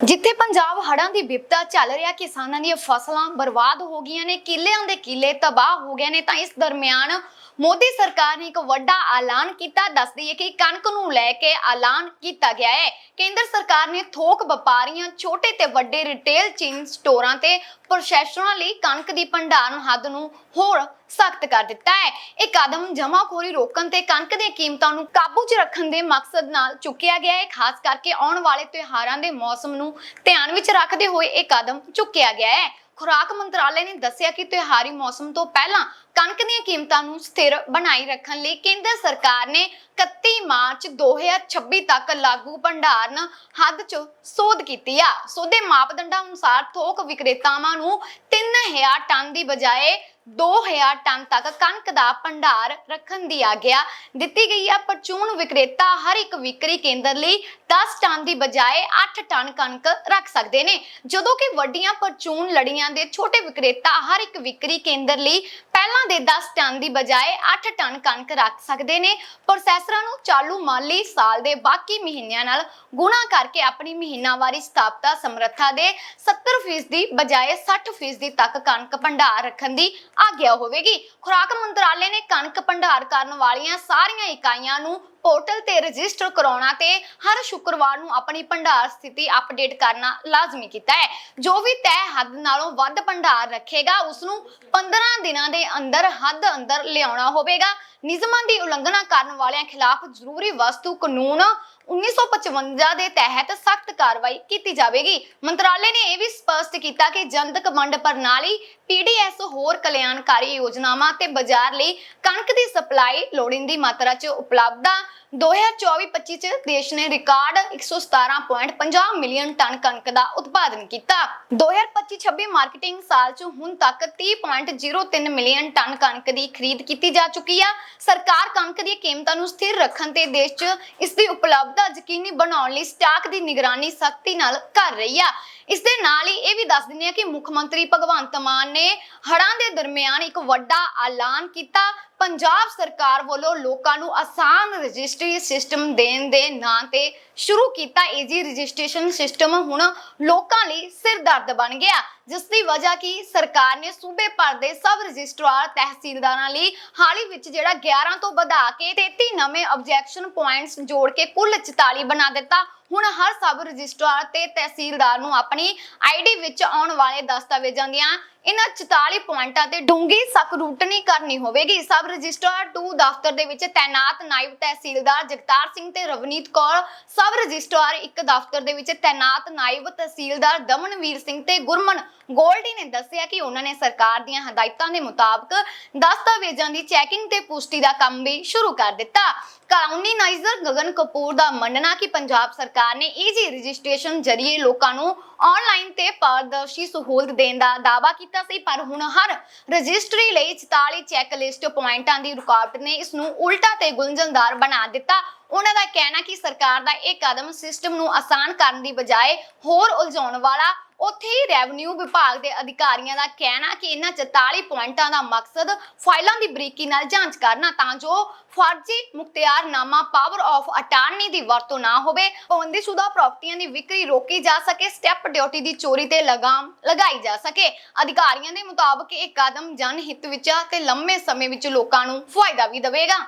ਜਿੱਥੇ ਪੰਜਾਬ ਹੜ੍ਹਾਂ ਦੀ ਵਿਪਤਾ ਚੱਲ ਰਿਹਾ, ਕਿਸਾਨਾਂ ਦੀਆਂ ਫਸਲਾਂ ਬਰਬਾਦ ਹੋ ਗਈਆਂ ਨੇ, ਕਿੱਲਿਆਂ ਦੇ ਕਿੱਲੇ ਤਬਾਹ ਹੋ ਗਏ ਨੇ, ਤਾਂ ਇਸ ਦਰਮਿਆਨ ਮੋਦੀ ਸਰਕਾਰ ਨੇ ਇੱਕ ਵੱਡਾ ਐਲਾਨ ਕੀਤਾ। ਦੱਸਦੀ ਹੈ ਕਿ ਕਣਕ ਨੂੰ ਲੈ ਕੇ ਐਲਾਨ ਕੀਤਾ ਗਿਆ ਹੈ। ਕੇਂਦਰ ਸਰਕਾਰ ਨੇ ਥੋਕ ਵਪਾਰੀਆਂ, ਛੋਟੇ ਤੇ ਵੱਡੇ ਰਿਟੇਲ ਚੇਨ ਸਟੋਰਾਂ ਤੇ ਪ੍ਰੋਸੈਸਰਾਂ ਲਈ ਕਣਕ ਦੀ ਭੰਡਾਰਨ ਹੱਦ ਨੂੰ ਹੋਰ ਸਖਤ ਕਰ ਦਿੱਤਾ ਹੈ। ਇਹ ਕਦਮ ਜਮਾਖੋਰੀ ਰੋਕਣ ਤੇ ਕਣਕ ਦੀਆਂ ਕੀਮਤਾਂ ਨੂੰ ਕਾਬੂ 'ਚ ਰੱਖਣ ਦੇ ਮਕਸਦ ਨਾਲ ਚੁੱਕਿਆ ਗਿਆ ਹੈ। ਖਾਸ ਕਰਕੇ ਆਉਣ ਵਾਲੇ ਤਿਉਹਾਰਾਂ ਦੇ ਮੌਸਮ ਨੂੰ ਧਿਆਨ ਵਿੱਚ ਰੱਖਦੇ ਹੋਏ ਇਹ ਕਦਮ ਚੁੱਕਿਆ ਗਿਆ ਹੈ। ਖੁਰਾਕ ਮੰਤਰਾਲੇ ਨੇ ਦੱਸਿਆ ਕਿ ਤਿਉਹਾਰੀ ਮੌਸਮ ਤੋਂ ਪਹਿਲਾਂ ਕਣਕ ਦੀਆਂ ਕੀਮਤਾਂ ਨੂੰ ਸਥਿਰ ਬਣਾਈ ਰੱਖਣ ਲਈ ਕੇਂਦਰ ਸਰਕਾਰ ਨੇ 31 ਮਾਰਚ 2026 ਤੱਕ ਲਾਗੂ ਭੰਡਾਰਨ ਹੱਦ 'ਚ ਸੋਧ ਕੀਤੀ ਆ। ਸੋਧੇ ਮਾਪਦੰਡਾਂ ਅਨੁਸਾਰ ਥੋਕ ਵਿਕਰੇਤਾਵਾਂ ਨੂੰ 3000 ਟਨ ਦੀ ਬਜਾਏ 2000 ਟਨ ਤੱਕ ਕਣਕ ਦਾ ਭੰਡਾਰ ਰੱਖਣ ਦੀ ਆਗਿਆ ਦਿੱਤੀ ਗਈ ਹੈ ਪਰਚੂਨ ਵਿਕਰੇਤਾ ਹਰ ਇੱਕ ਵਿਕਰੀ ਕੇਂਦਰ ਲਈ 10 ਟਨ ਦੀ ਬਜਾਏ 8 ਟਨ ਕਣਕ ਰੱਖ ਸਕਦੇ ਨੇ। ਜਦੋਂ ਕਿ ਵੱਡੀਆਂ ਪਰਚੂਨ ਲੜੀਆਂ ਦੇ ਛੋਟੇ ਵਿਕਰੇਤਾ ਹਰ ਇੱਕ ਵਿਕਰੀ ਕੇਂਦਰ ਲਈ ਪਹਿਲਾਂ ਦੇ 10 ਟਨ ਦੀ ਬਜਾਏ 8 ਟਨ ਕਣਕ ਰੱਖ ਸਕਦੇ ਨੇ। ਪ੍ਰੋਸੈਸਰਾਂ ਨੂੰ ਚਾਲੂ ਮਾਲੀ ਸਾਲ ਦੇ ਬਾਕੀ ਮਹੀਨਿਆਂ ਨਾਲ ਗੁਣਾ ਕਰਕੇ ਆਪਣੀ ਮਹੀਨਾਵਾਰੀ ਸਥਾਪਤਾ ਸਮਰੱਥਾ ਦੇ 70% ਦੀ ਬਜਾਏ 60% ਤੱਕ ਕਣਕ ਭੰਡਾਰ ਰੱਖਣ ਦੀ ਆਗਿਆ ਹੋਵੇਗੀ। ਖੁਰਾਕ ਮੰਤਰਾਲੇ ਨੇ ਕਣਕ ਭੰਡਾਰ ਕਰਨ ਵਾਲੀਆਂ ਸਾਰੀਆਂ ਇਕਾਈਆਂ ਨੂੰ ਪੋਰਟਲ ਤੇ ਰਜਿਸਟਰ ਕਰਾਉਣਾ ਤੇ ਹਰ ਸ਼ੁੱਕਰਵਾਰ ਨੂੰ ਆਪਣੀ ਭੰਡਾਰ ਸਥਿਤੀ ਅਪਡੇਟ ਕਰਨਾ ਲਾਜ਼ਮੀ ਕੀਤਾ ਹੈ। ਜੋ ਵੀ ਤੈਅ ਹੱਦ ਨਾਲੋਂ ਵੱਧ ਭੰਡਾਰ ਰੱਖੇਗਾ ਉਸ ਨੂੰ 15 ਦਿਨਾਂ ਦੇ ਅੰਦਰ ਹੱਦ ਅੰਦਰ ਲਿਆਉਣਾ ਹੋਵੇਗਾ। ਨਿਯਮਾਂ ਦੀ ਉਲੰਘਣਾ ਕਰਨ ਵਾਲਿਆਂ ਖਿਲਾਫ ਜ਼ਰੂਰੀ ਵਸਤੂ ਕਾਨੂੰਨ 1955 ਦੇ ਤਹਿਤ ਸਖਤ ਕਾਰਵਾਈ ਕੀਤੀ ਜਾਵੇਗੀ। ਮੰਤਰਾਲੇ ਨੇ ਇਹ ਵੀ ਸਪਸ਼ਟ ਕੀਤਾ ਕਿ ਜਨਤਕ ਵੰਡ ਪ੍ਰਣਾਲੀ ਪੀਡੀਐਸ ਹੋਰ ਕਲਿਆਣਕਾਰੀ ਯੋਜਨਾਵਾਂ ਤੇ ਬਾਜ਼ਾਰ ਲਈ ਕਣਕ ਦੀ ਸਪਲਾਈ ਲੋੜੀਂਦੀ ਮਾਤਰਾ 'ਚ ਉਪਲਬਧ ਆ। 2024-25 ਚ ਦੇਸ਼ ਨੇ ਰਿਕਾਰਡ 117.50 ਮਿਲੀਅਨ ਟਨ ਕਣਕ ਦਾ ਉਤਪਾਦਨ ਕੀਤਾ। 2025-26 ਮਾਰਕੀਟਿੰਗ ਸਾਲ 'ਚ ਹੁਣ ਤੱਕ 30.03 ਮਿਲੀਅਨ ਟਨ ਕਣਕ ਦੀ ਖਰੀਦ ਕੀਤੀ ਜਾ ਚੁੱਕੀ ਆ। ਸਰਕਾਰ ਕਣਕ ਦੀਆਂ ਕੀਮਤਾਂ ਨੂੰ ਸਥਿਰ ਰੱਖਣ ਤੇ ਦੇਸ਼ 'ਚ ਇਸ ਦੀ ਉਪਲਬਧਤਾ ਯਕੀਨੀ ਬਣਾਉਣ ਲਈ ਸਟਾਕ ਦੀ ਨਿਗਰਾਨੀ ਸਖਤੀ ਨਾਲ ਕਰ ਰਹੀ ਆ। ਇਸ ਦੇ ਨਾਲ ਹੀ ਇਹ ਵੀ ਦੱਸ ਦਿੰਦੇ ਆ ਕਿ ਮੁੱਖ ਮੰਤਰੀ ਭਗਵੰਤ ਮਾਨ ਨੇ ਹੜ੍ਹਾਂ ਦੇ ਦਰਮਿਆਨ ਇੱਕ ਵੱਡਾ ਐਲਾਨ ਕੀਤਾ। ਪੰਜਾਬ ਸਰਕਾਰ ਵੱਲੋਂ ਲੋਕਾਂ ਨੂੰ ਆਸਾਨ ਰਜਿਸਟਰੀ ਸਿਸਟਮ ਦੇਣ ਦੇ ਨਾਂ ਤੇ ਸ਼ੁਰੂ ਕੀਤਾ ਈਜ਼ੀ ਰਜਿਸਟ੍ਰੇਸ਼ਨ ਸਿਸਟਮ। ਹੁਣ ਲੋਕਾਂ ਲਈ ਸਿਰ ਦਰਦ ਬਣ ਗਿਆ। ਜਿਸ ਦੀ ਵਜ੍ਹਾ ਕਿ ਸਰਕਾਰ ਨੇ ਸੂਬੇ ਭਰ ਦੇ ਸਬ ਰਜਿਸਟਰਾਰ ਤਹਿਸੀਲਦਾਰਾਂ ਲਈ ਹਾਲ ਹੀ ਵਿੱਚ ਜਿਹੜਾ 11 ਤੋਂ ਵਧਾ ਕੇ 33 ਨਵੇਂ ਆਬਜੈਕਸ਼ਨ ਪੁਆਇੰਟਸ ਜੋੜ ਕੇ ਕੁੱਲ 44 ਬਣਾ ਦਿੱਤਾ। ਹੁਣ ਹਰ ਸਬ ਰਜਿਸਟਰਾਰ ਤੇ ਤਹਿਸੀਲਦਾਰ ਨੂੰ ਆਪਣੀ ਆਈਡੀ ਵਿੱਚ ਆਉਣ ਵਾਲੇ ਦਸਤਾਵੇਜ਼ਾਂ ਦੀਆਂ ਇਹਨਾਂ 44 ਪੁਆਇੰਟਾਂ ਤੇ ਡੂੰਗੀ ਸਕਰੂਟਨੀ ਕਰਨੀ ਹੋਵੇਗੀ। ਸਬ ਰਜਿਸਟਰਾਰ 2 ਦਫ਼ਤਰ ਦੇ ਵਿੱਚ ਤਾਇਨਾਤ ਨਾਇਬ ਤਹਿਸੀਲਦਾਰ ਜਗਤਾਰ ਸਿੰਘ ਤੇ ਰਵਨੀਤ ਕੌਰ, ਸਬ ਰਜਿਸਟਰਾਰ ਇੱਕ ਦਫ਼ਤਰ ਦੇ ਵਿੱਚ ਤਾਇਨਾਤ ਨਾਇਬ ਤਹਿਸੀਲਦਾਰ ਦਮਨਵੀਰ ਸਿੰਘ ਤੇ ਗੁਰਮਨ ਗੋਲਡੀ ਨੇ ਦੱਸਿਆ ਕਿ ਉਹਨਾਂ ਨੇ ਸਰਕਾਰ ਦੀਆਂ ਹਦਾਇਤਾਂ ਦੇ ਮੁਤਾਬਕ ਦਸਤਾਵੇਜ਼ਾਂ ਦੀ ਚੈਕਿੰਗ ਤੇ ਪੁਸ਼ਟੀ ਦਾ ਕੰਮ ਵੀ ਸ਼ੁਰੂ ਕਰ ਦਿੱਤਾ। ਕਾਨੂੰਨੀ ਨਾਈਜ਼ਰ ਗਗਨ ਕਪੂਰ ਦਾ ਮੰਨਣਾ ਕਿ ਪੰਜਾਬ ਸਰਕਾਰ ਨੇ ਈਜ਼ੀ ਰਜਿਸਟ੍ਰੇਸ਼ਨ ਜਰੀਏ ਲੋਕਾਂ ਨੂੰ ਆਨਲਾਈਨ ਤੇ ਪਾਰਦਰਸ਼ੀ ਸਹੂਲਤ ਦੇਣ ਦਾ ਦਾਅਵਾ ਕੀਤਾ ਸੀ, ਪਰ ਹੁਣ ਹਰ ਰਜਿਸਟਰੀ ਲਈ 44 ਚੈੱਕ ਲਿਸਟ ਪੁਆਇੰਟਾਂ ਦੀ ਰੁਕਾਵਟ ਨੇ ਇਸ ਨੂੰ ਉਲਟਾ ਤੇ ਗੁੰਝਲਦਾਰ ਬਣਾ ਦਿੱਤਾ। ਉਹਨਾਂ ਦਾ ਕਹਿਣਾ ਕਿ ਸਰਕਾਰ ਦਾ ਇਹ ਕਦਮ ਸਿਸਟਮ ਨੂੰ ਆਸਾਨ ਕਰਨ ਦੀ ਬਜਾਏ ਹੋਰ ਉਲਝਾਉਣ ਵਾਲਾ ਉੱਥੇ ਹੀ ਰੈਵਨਿਊ ਵਿਭਾਗ ਦੇ ਅਧਿਕਾਰੀਆਂ ਦਾ ਕਹਿਣਾ ਕਿ ਇਹਨਾਂ 44 ਪੁਆਇੰਟਾਂ ਦਾ ਮਕਸਦ ਫਾਈਲਾਂ ਦੀ ਬਰੀਕੀ ਨਾਲ ਜਾਂਚ ਕਰਨਾ ਤਾਂ ਜੋ ਫਰਜ਼ੀ ਮੁਖਤਿਆਰਨਾਮਾ ਪਾਵਰ ਆਫ ਅਟਾਰਨੀ ਦੀ ਵਰਤੋਂ ਨਾ ਹੋਵੇ ਪਾਬੰਦੀਸ਼ੁਦਾ ਪ੍ਰਾਪਰਟੀਆਂ ਦੀ ਵਿਕਰੀ ਰੋਕੀ ਜਾ ਸਕੇ ਸਟੈਪ ਡਿਊਟੀ ਦੀ ਚੋਰੀ ਤੇ ਲਗਾਮ ਲਗਾਈ ਜਾ ਸਕੇ। ਅਧਿਕਾਰੀਆਂ ਦੇ ਮੁਤਾਬਕ ਇਹ ਕਦਮ ਜਨ ਹਿੱਤ ਵਿੱਚ ਆ ਤੇ ਲੰਮੇ ਸਮੇਂ ਵਿੱਚ ਲੋਕਾਂ ਨੂੰ ਫਾਇਦਾ ਵੀ ਦੇਵੇਗਾ।